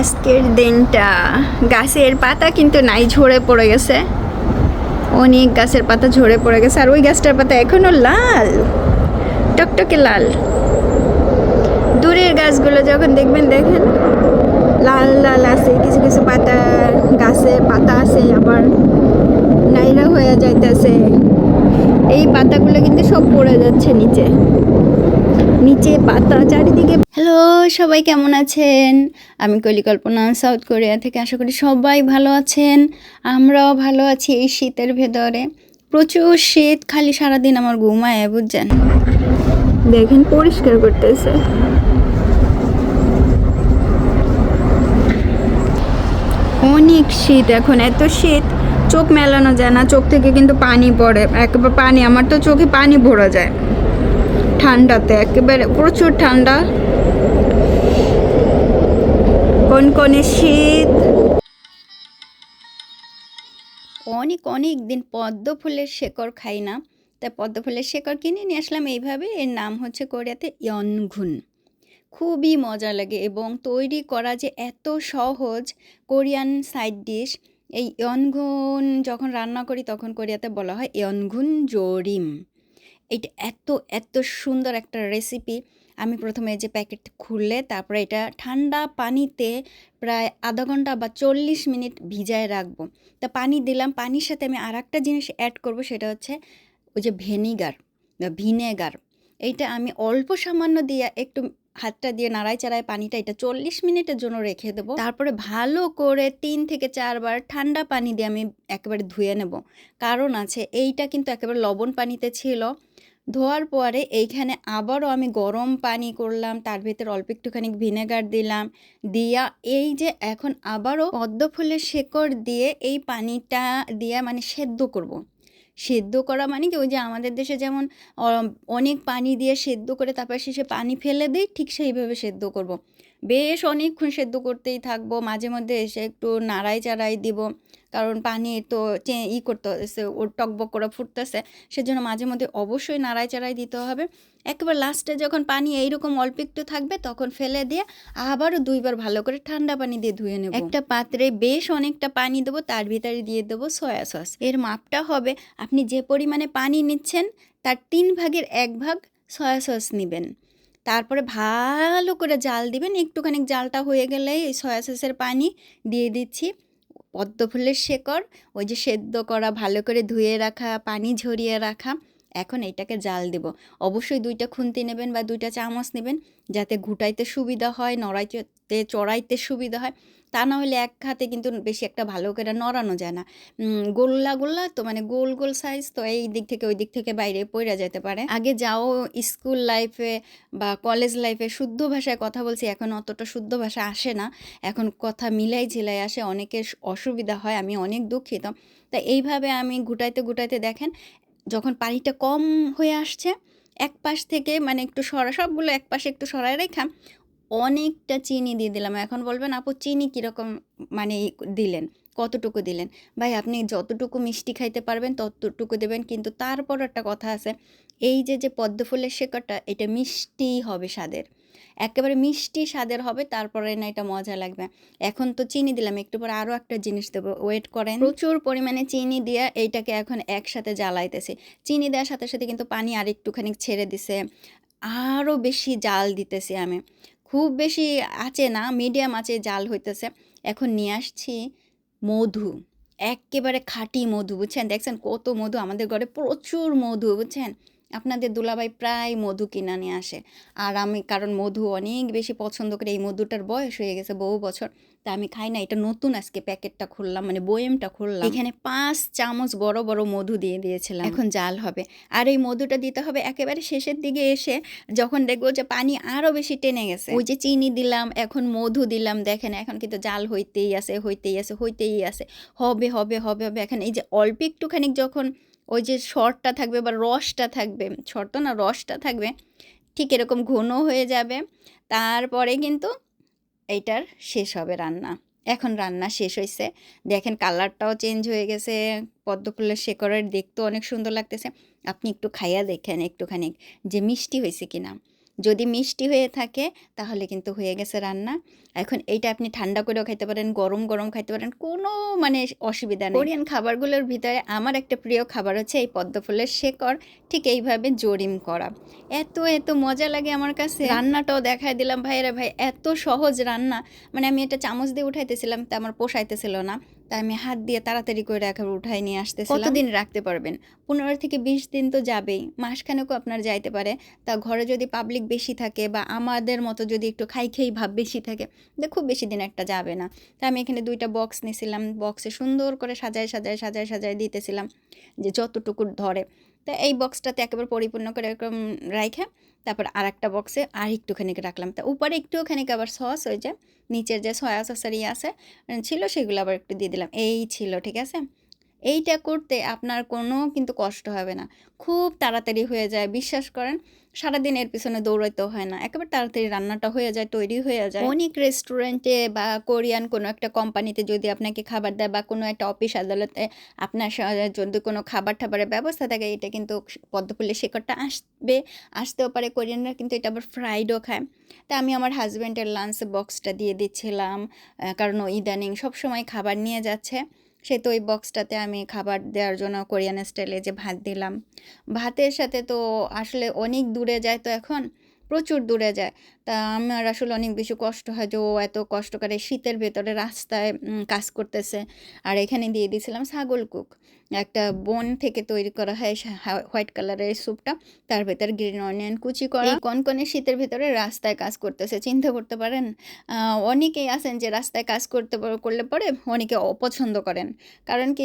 আজকের দিনটা। গাছের পাতা কিন্তু নাই, ঝরে পড়ে গেছে। অনেক গাছের পাতা ঝরে পড়ে গেছে, আর ওই গাছটার পাতা এখনও লাল। টকটকে লাল। দূরের গাছগুলো যখন দেখবেন, দেখেন লাল লাল আছে, কিছু কিছু পাতা, গাছে পাতা আছে, আবার নাইরা হয়ে যাইতেছে। এই পাতাগুলো কিন্তু সব পড়ে যাচ্ছে নিচে। নিচে পাতা, চারিদিকে হ্যালো, সবাই কেমন আছেন? আমি কলিকল্পনা সাউথ কোরিয়া থেকে আশা করি সবাই ভালো আছেন। আমরাও ভালো আছি এই শীতের ভেতরে। প্রচুর শীত, খালি সারাদিন আমার ঘুমায়, বুঝছেন? দেখেন, পরিষ্কার করতেছে। অনেক শীত এখন, এত শীত, চোখ মেলানো যায় না, চোখ থেকে কিন্তু পানি পড়ে। একেবারে পানি, আমার তো চোখে পানি ভরা যায়। ঠান্ডাতে একেবারে, প্রচুর ঠান্ডা। কনকনে শীত? অনেক অনেক দিন পদ্ম ফুলের শেকড় খাই না। তাই পদ্ম ফুলের শেকড় কিনে নিয়ে আসলাম এইভাবে। এর নাম হচ্ছে কোরিয়াতে ইয়নঘুন। খুবই মজা লাগে এবং তৈরি করা যে এত সহজ কোরিয়ান সাইড ডিশ, এই ইয়নঘুন যখন রান্না করি তখন কোরিয়াতে বলা হয় ইয়নঘুন জোরিম। এটা এত এত সুন্দর একটা রেসিপি। আমি প্রথমে যে প্যাকেট খুললে, তারপরে এটা ঠান্ডা পানিতে প্রায় আধা ঘণ্টা বা চল্লিশ মিনিট ভিজায় রাখব। তা পানি দিলাম, পানির সাথে আমি আর একটা জিনিস অ্যাড করব, সেটা হচ্ছে ওই যে ভেনিগার বা ভিনেগার। এইটা আমি অল্প সামান্য দিয়ে একটু হাতটা দিয়ে নাড়াই চাড়াই পানিটা এটা চল্লিশ মিনিটের জন্য রেখে দেবো। তারপরে ভালো করে তিন থেকে চারবার ঠান্ডা পানি দিয়ে আমি একেবারে ধুয়ে নেব। কারণ আছে, এইটা কিন্তু একেবারে লবণ পানিতে ছিল। ধোয়ার পরে এইখানে আবারও আমি গরম পানি করলাম, তার ভিতরে অল্প একটুখানি ভিনেগার দিলাম, দিয়া এই যে এখন আবারও পদ্ম ফুলের শেকড় দিয়ে এই পানিটা দিয়ে মানে সেদ্ধ করব। সেদ্ধ করা মানে কি ওই যে আমাদের দেশে যেমন অনেক পানি দিয়ে সেদ্ধ করে তারপর শেষে পানি ফেলে দিই, ঠিক সেইভাবে সেদ্ধ করব। বেশ অনেকক্ষণ সেদ্ধ করতেই থাকব। মাঝে মধ্যে এসে একটু নাড়াই চাড়াই দিব। কারণ পানি তো চে- ই করতে হচ্ছে ওর টকবক করে ফুটতেছে। সেজন্য মাঝে মধ্যে অবশ্যই নাড়াই চাড়াই দিতে হবে। একেবারে লাস্টে যখন পানি এইরকম অল্প একটু থাকবে, তখন ফেলে দিয়ে আবারও দুইবার ভালো করে ঠান্ডা পানি দিয়ে ধুয়ে নেব। একটা পাত্রে বেশ অনেকটা পানি দেবো, তার ভিতরে দিয়ে দেবো সয়া সস এর মাপটা হবে, আপনি যে পরিমাণে পানি নিচ্ছেন, তার তিন ভাগের এক ভাগ সয়া সস নেবেন। তারপরে ভালো করে জাল দিবেন। একটুখানি জালটা হয়ে গেলেই এই সয়া সসের পানি দিয়ে দিচ্ছি। পদ্ম ফুলের শেকড়, ওই যে সেদ্ধ করা, ভালো করে ধুয়ে রাখা, পানি ঝরিয়ে রাখা। এখন এইটাকে জাল দেব। অবশ্যই দুইটা খুন্তি নেবেন বা দুইটা চামচ নেবেন যাতে ঘুটাইতে সুবিধা হয়, নড়াইতে, চড়াইতে সুবিধা হয়। তা না হলে এক হাতে কিন্তু বেশি একটা ভালো করে নড়ানো যায় না। গোল্লা গোল্লা তো মানে গোল গোল সাইজ তো এই দিক থেকে ওই দিক থেকে বাইরে পড়ে যেতে পারে। আগে যাও স্কুল লাইফে বা কলেজ লাইফে শুদ্ধ ভাষায় কথা বলছি, এখন অতটা শুদ্ধ ভাষা আসে না। এখন কথা মিলাই ঝিলাই আসে, অনেকের অসুবিধা হয়, আমি অনেক দুঃখিত। তা এইভাবে আমি গুটাইতে গুটাইতে দেখেন যখন পানিটা কম হয়ে আসছে এক পাশ থেকে মানে একটু সরা, সবগুলো এক পাশে একটু সরাই রেখা অনেকটা চিনি দিয়ে দিলাম। এখন বলবেন, আপু, চিনি কীরকম মানে দিলেন? কতটুকু দিলেন? ভাই, আপনি যতটুকু মিষ্টি খাইতে পারবেন ততটুকু দেবেন, কিন্তু তারপর একটা কথা আছে, এই যে যে পদ্মফুলের শেকড়টা, এটা মিষ্টি হবে স্বাদের। একেবারে মিষ্টি স্বাদের হবে, তারপরে না এটা মজা লাগবে। এখন তো চিনি দিলাম, একটু পরে আরও একটা জিনিস দেবো ওয়েট করেন। প্রচুর পরিমাণে চিনি দিয়ে এইটাকে এখন একসাথে জ্বালাইতেছি। চিনি দেওয়ার সাথে সাথে কিন্তু পানি আর একটুখানি ছেড়ে দিছে। আরও বেশি জাল দিতেছি আমি। খুব বেশি আছে না মিডিয়াম আছে, জাল হইতেছে। এখন নিয়ে আসছি মধু। একেবারে খাঁটি মধু, বুঝছেন? দেখছেন কত মধু? আমাদের ঘরে প্রচুর মধু, বুঝছেন? আপনাদের দুলাভাই প্রায় মধু কিনা নিয়ে আসে। আর আমি, কারণ মধু অনেক বেশি পছন্দ করি। এই মধুটার বয়স হয়ে গেছে বহু বছর। তা আমি খাই না এটা নতুন আজকে প্যাকেটটা খুললাম মানে বয়েমটা খুললাম। এখানে পাঁচ চামচ বড় বড় মধু দিয়ে দিয়েছিলাম। এখন জাল হবে। আর এই মধুটা দিতে হবে একেবারে শেষের দিকে এসে যখন দেখব যে পানি আরও বেশি টেনে গেছে। ওই যে চিনি দিলাম এখন মধু দিলাম দেখেন এখন কিন্তু জাল হইতেই আছে হইতেই আছে হইতেই আছে। হবে হবে হবে হবে এখন এই যে অল্প একটুখানি যখন ওই যে শর্টটা থাকবে বা রসটা থাকবে শর্ট তো না রসটা থাকবে ঠিক এরকম ঘন হয়ে যাবে। তারপরে কিন্তু এইটার শেষ হবে রান্না। এখন রান্না শেষ হয়েছে দেখেন কালারটাও চেঞ্জ হয়ে গেছে। পদ্মফুলের শেকড়ের দেখতেও অনেক সুন্দর লাগতেছে। আপনি একটু খাইয়া দেখেন একটুখানি যে মিষ্টি হয়েছে কিনা। যদি মিষ্টি হয়ে থাকে, তাহলে কিন্তু হয়ে গেছে রান্না। এখন এইটা আপনি ঠান্ডা করেও খাইতে পারেন, গরম গরম খাইতে পারেন, কোনো মানে অসুবিধা নেই। কোরিয়ান খাবারগুলোর ভিতরে আমার একটা প্রিয় খাবার হচ্ছে এই পদ্ম ফুলের শেকড়, ঠিক এইভাবে জরিম করা। এত এত মজা লাগে আমার কাছে। রান্নাটাও দেখায় দিলাম ভাইরা ভাই, এত সহজ রান্না। মানে আমি এটা চামচ দিয়ে উঠাইতেছিলাম, তা আমার পোষাইতেছিল না। তা আমি হাত দিয়ে তাড়াতাড়ি করে একেবারে উঠাই নিয়ে আসতেছিলাম। কতদিন রাখতে পারবেন? পনেরো থেকে বিশ দিন তো যাবেই। মাসখানেকও আপনার যাইতে পারে। তা ঘরে যদি পাবলিক বেশি থাকে বা আমাদের মতো যদি একটু খাই খেই ভাব বেশি থাকে তো খুব বেশি দিন একটা যাবে না। তা আমি এখানে দুইটা বক্স নিয়েছিলাম বক্সে সুন্দর করে সাজায় সাজায় সাজায় সাজায় দিতেছিলাম যে যতটুকু ধরে। তা এই বক্সটাতে একেবারে পরিপূর্ণ করে এরকম রাইখে, তারপর আর একটা বক্সে আর একটুখানি রাখলাম। তা উপরে একটুখানি আবার সস হয়ে যায় নিচের যে সয়া সসের ইয়ে আছে ছিল সেগুলো আবার একটু দিয়ে দিলাম। এই ছিল, ঠিক আছে? এইটা করতে আপনার কোনো কিন্তু কষ্ট হবে না। খুব তাড়াতাড়ি হয়ে যায়, বিশ্বাস করেন। সারাদিন এর পিছনে দৌড়াইতেও হয় না। একেবারে তাড়াতাড়ি রান্নাটা হয়ে যায়, তৈরি হয়ে যায়। অনেক রেস্টুরেন্টে বা কোরিয়ান কোনো একটা কোম্পানিতে যদি আপনাকে খাবার দেয় বা কোনো একটা অফিস আদালতে আপনার যদি কোনো খাবার টাবারের ব্যবস্থা থাকে, এটা কিন্তু পদ্মফুলের শেকড়টা আসবে। আসতেও পারে, কোরিয়ানরা কিন্তু এটা আবার ফ্রাইডও খায়। তা আমি আমার হাজব্যান্ডের লাঞ্চ বক্সটা দিয়ে দিচ্ছিলাম। কারণ ইদানিং সবসময় খাবার নিয়ে যাচ্ছে। সে তো ওই বক্সটাতে আমি খাবার দেওয়ার জন্য কোরিয়ান স্টাইলে যে ভাত দিলাম। ভাতের সাথে তো আসলে অনেক দূরে যায় তো এখন, প্রচুর দূরে যায়। তা আমার আসলে অনেক বেশি কষ্ট হয় যে ও এত কষ্ট করে শীতের ভেতরে রাস্তায় কাজ করতেছে। আর এখানে দিয়ে দিয়েছিলাম ছাগল কুক একটা বন থেকে তৈরি করা হয় হোয়াইট কালারের স্যুপটা তার ভেতর গ্রিন অনিয়ন কুচি করা। কনকনে শীতের ভেতরে রাস্তায় কাজ করতেছে চিন্তা করতে পারেন? অনেকেই আছেন যে রাস্তায় কাজ করতে করলে পরে অনেকে অপছন্দ করেন। কারণ কি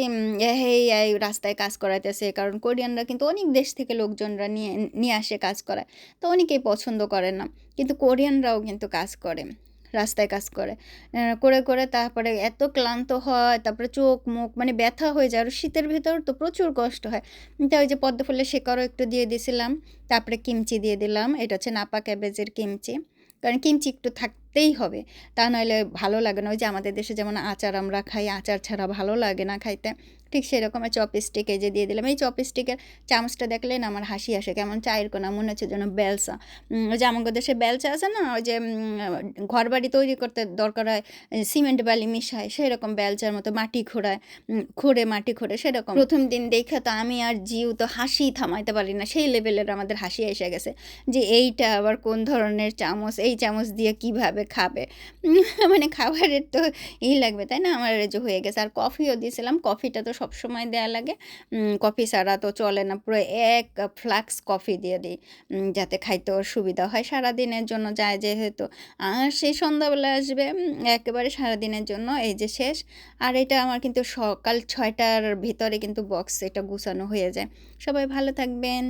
এই এই রাস্তায় কাজ করাইতেছে। কারণ কোরিয়ানরা কিন্তু অনেক দেশ থেকে লোকজনরা নিয়ে নিয়ে আসে কাজ করায়। তো অনেকেই পছন্দ করে না। কিন্তু কোরিয়ানরাও কিন্তু কাজ করে। রাস্তায় কাজ করে। করে করে তারপরে এত ক্লান্ত হয়, তারপরে চোখ, মুখ মানে ব্যথা হয়ে যায়। আর শীতের ভেতর তো প্রচুর কষ্ট হয়। তাই ওই যে পদ্ম ফুলের শেকড়ও একটু দিয়ে দিয়েছিলাম, তারপরে কিমচি দিয়ে দিলাম। এটা হচ্ছে নাপা ক্যাবেজের কিমচি। কারণ কিমচি একটু থাকতেই হবে, তা নইলে ভালো লাগে না। ওই যে আমাদের দেশে যেমন আচার আমরা খাই, আচার ছাড়া ভালো লাগে না খাইতে। ঠিক সেরকম চপস্টিক এই যে দিয়ে দিলাম। এই চপস্টিকের চামচটা দেখলে না আমার হাসি আসে, কেমন চায়ের কোনা, মনে হচ্ছে যেন বেলসা। ওই যে আমাদের দেশে বেলচা আছে না, ওই যে ঘর বাড়ি তৈরি করতে দরকার হয় সিমেন্ট বালি মিশায়, সেরকম বেলচার মতো মাটি খোঁড়ায় খোঁড়ে, মাটি খোঁড়ে, সেরকম। প্রথম দিন দেখে তো আমি আর জিউ তো হাসি থামাইতে পারি না, সেই লেভেলের আমাদের হাসি এসে গেছে, যে এইটা আবার কোন ধরনের চামচ, এই চামচ দিয়ে কীভাবে খাবে? মানে খাবারের তো এই লাগবে, তাই না? আমার যে হয়ে গেছে, আর কফিও দিয়েছিলাম কফিটা তো সব সময় দেয়া লাগে। কফি ছাড়া তো চলে না। পুরো এক ফ্লাক্স কফি দিয়ে দিই যাতে খাইতে ওর সুবিধা হয়। সারাদিনের জন্য যায় যেহেতু। আর সেই সন্ধ্যাবেলা আসবে একেবারে সারাদিনের জন্য, এই যে শেষ। আর এটা আমার কিন্তু সকাল ছয়টার ভিতরে কিন্তু বক্স এটা গুছানো হয়ে যায়। সবাই ভালো থাকবেন।